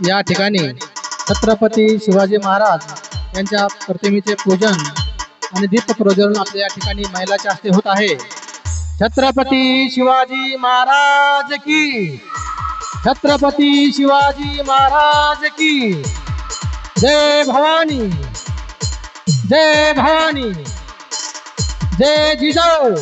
या ठिकाणी छत्रपती शिवाजी महाराज यांच्या प्रतिमेचे पूजन आणि दीप प्रज्वलन आपल्या या ठिकाणी महिलाच्या हस्ते होत आहे. छत्रपती शिवाजी महाराज की छत्रपती शिवाजी महाराज की जय भवानी जय भवानी जय जिजाऊ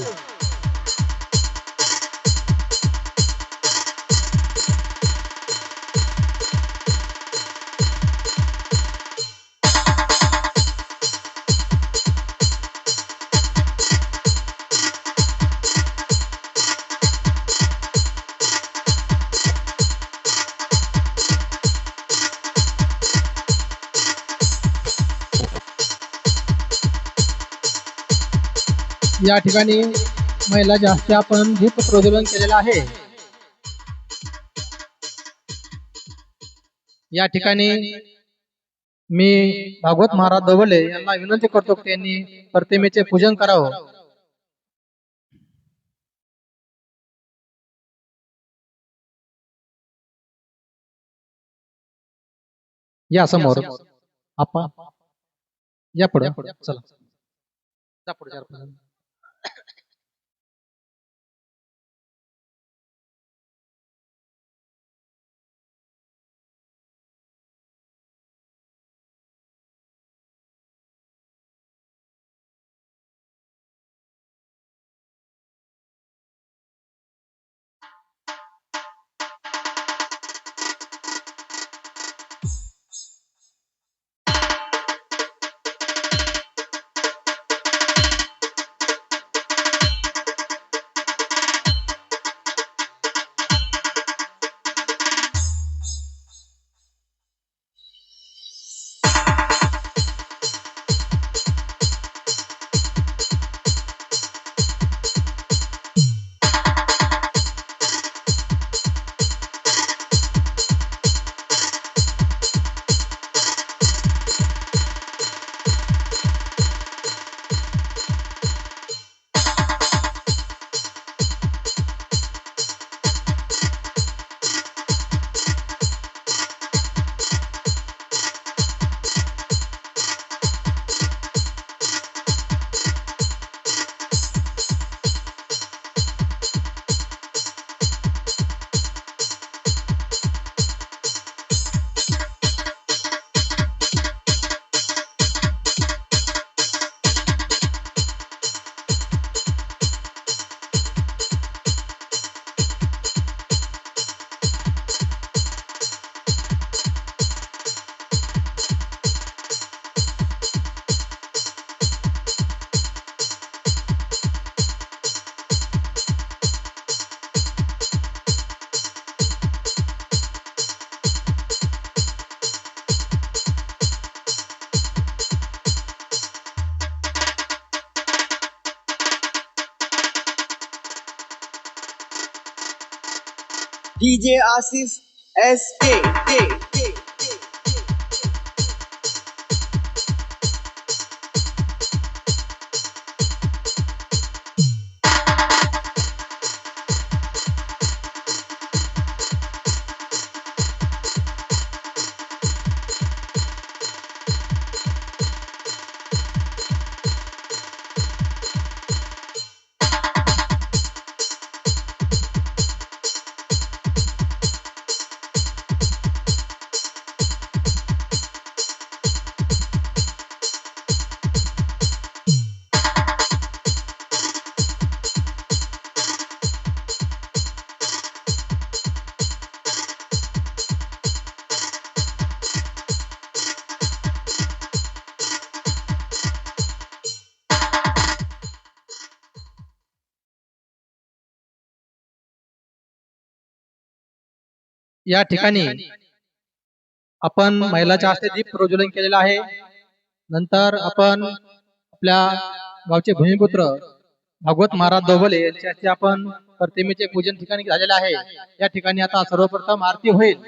या ठिकाणी महिला जास्त आपण दीप प्रज्वलन केलेलं आहे. या ठिकाणी मी भागवत महाराज दवले यांना विनंती करतो की त्यांनी प्रतिमेचे पूजन करावं. या समोर आपण या पुढे. चला. जा पुढे चार के। या ठिकाणी आपण महिलाच्या हस्ते दीप प्रज्वलन केलेलं आहे. नंतर आपण आपल्या गावचे भूमिपुत्र भागवत महाराज दोबले यांच्या हस्ते आपण प्रतिमेचे पूजन ठिकाणी झालेलं आहे. या ठिकाणी आता सर्वप्रथम आरती होईल.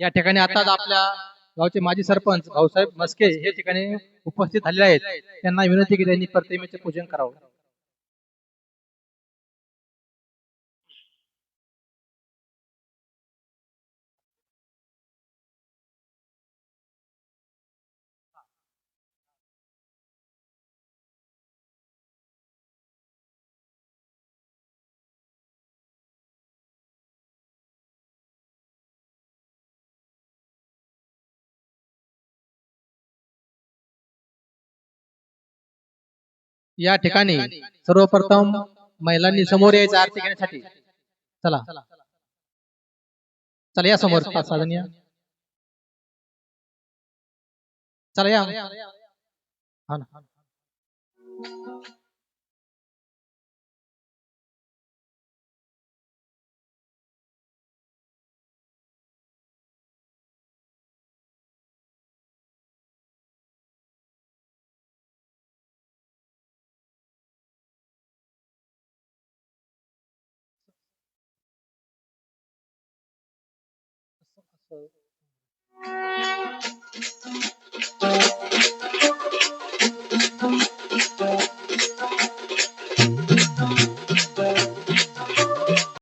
या ठिकाणी आताच आपल्या गावचे माजी सरपंच भाऊसाहेब मस्के हे ठिकाणी उपस्थित झालेले आहेत. त्यांना विनंती की त्यांनी प्रतिमेचे पूजन करावं. या ठिकाणी सर्वप्रथम महिलांनी समोर यायचं आरती घेण्यासाठी. चला. चला या समोर. जण या चला या. हा ना. Uhum.